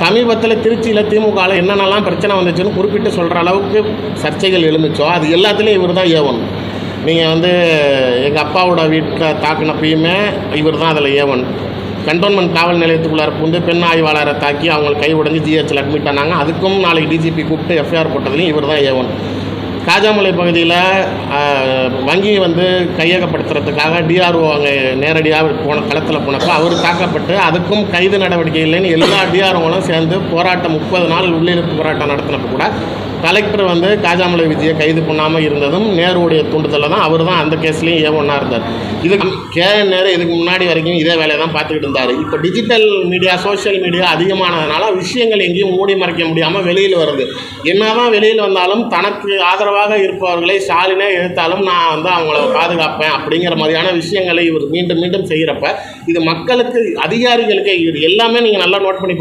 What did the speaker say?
சமீபத்தில் திருச்சியில் திமுகவில் என்னென்னலாம் பிரச்சனை வந்துச்சுன்னு குறிப்பிட்டு சொல்கிற அளவுக்கு சர்ச்சைகள் எழுந்துச்சோ? அது எல்லாத்துலேயும் இவர் தான் ஏவன் நீங்கள் வந்து எங்கள் அப்பாவோட வீட்டில் தாக்குனப்பையுமே இவர் தான் அதில் ஏவன் கண்டோன்மெண்ட் காவல் நிலையத்துக்குள்ளார புகுந்து பெண் ஆய்வாளரை தாக்கி அவங்க கை உடஞ்சி ஜிஹெச்சில் அட்மிட் ஆனாங்க அதுக்கும் நாளைக்கு டிஜிபி கூப்பிட்டு எஃப்ஐஆர் போட்டதுலையும் இவர் தான் ஏவன் காஜாமலை பகுதியில் வங்கி வந்து கையகப்படுத்துறதுக்காக டிஆர்ஓ அங்கே நேரடியாக போன களத்தில் போனப்போ அவர் தாக்கப்பட்டு அதுக்கும் கைது நடவடிக்கை இல்லைன்னு எல்லா டிஆர்ஓங்களும் சேர்ந்து போராட்டம் முப்பது நாள் உள்ளிருப்பு போராட்டம் நடத்தினப்போ கூட கலெக்டர் வந்து காஜாமலை விஜயை கைது பண்ணாமல் இருந்ததும் நேருடைய தூண்டுதலில் தான் அவர் தான் அந்த கேஸ்லேயும் ஏ ஒன்றா இருந்தார். இதுக்கு கே நேரு இதுக்கு முன்னாடி வரைக்கும் இதே வேலையை தான் பார்த்துக்கிட்டு இருந்தார். இப்போ டிஜிட்டல் மீடியா சோஷியல் மீடியா அதிகமானதுனால விஷயங்கள் எங்கேயும் மூடி மறைக்க முடியாமல் வெளியில் வருது. என்ன தான் வெளியில் வந்தாலும் தனக்கு ஆதரவாக இருப்பவர்களை ஸ்டாலினே எழுத்தாலும் நான் வந்து அவங்கள பாதுகாப்பேன் அப்படிங்கிற மாதிரியான விஷயங்களை இவர் மீண்டும் மீண்டும் செய்கிறப்ப இது மக்களுக்கு அதிகாரிகளுக்கு இது எல்லாமே நீங்கள் நல்லா நோட் பண்ணி